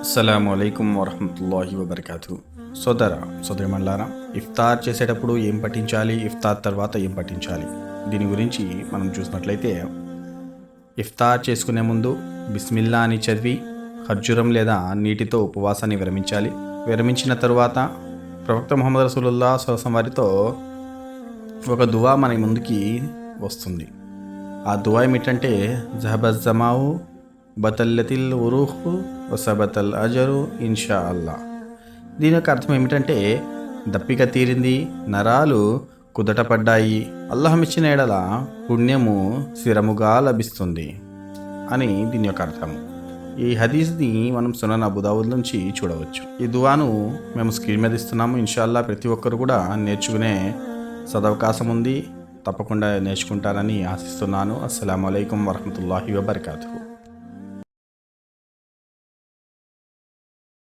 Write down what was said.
అస్సలాము అలైకుం వరహమతుల్లాహి వబర్కాతు. సోదర సోదరిమల్లారా ఇఫ్తార్ చేసేటప్పుడు ఏం పఠించాలి? ఇఫ్తార్ తర్వాత ఏం పఠించాలి? దీని గురించి మనం చూసినట్లయితే ఇఫ్తార్ చేసుకునే ముందు బిస్మిల్లా అని చదివి ఖర్జూరం లేదా నీటితో ఉపవాసాన్ని విరమించాలి. విరమించిన తరువాత ప్రవక్త ముహమ్మద్ రసూలుల్లా సరసం వారితో ఒక దువా మన ముందుకి వస్తుంది. ఆ దువా ఏమిటంటే జహబజ్ జమావు బతల్లతిల్ ఉరూహు వసబతల్ అజరు ఇన్షా అల్లా దీని యొక్క అర్థం ఏమిటంటే దప్పిక తీరింది నరాలు కుదటపడ్డాయి. అల్లహమిచ్చిన ఎడల పుణ్యము స్థిరముగా లభిస్తుంది అని దీని యొక్క అర్థం. ఈ హదీస్ని మనం సునన్ అబుదావుద్ నుంచి చూడవచ్చు. ఈ దువాను మేము స్క్రీన్ మీద ఇస్తున్నాము. ఇన్షాల్లా ప్రతి ఒక్కరు కూడా నేర్చుకునే సదవకాశం ఉంది తప్పకుండా నేర్చుకుంటారని ఆశిస్తున్నాను. అస్సలం అయికం వరహమూల వబర్కాతు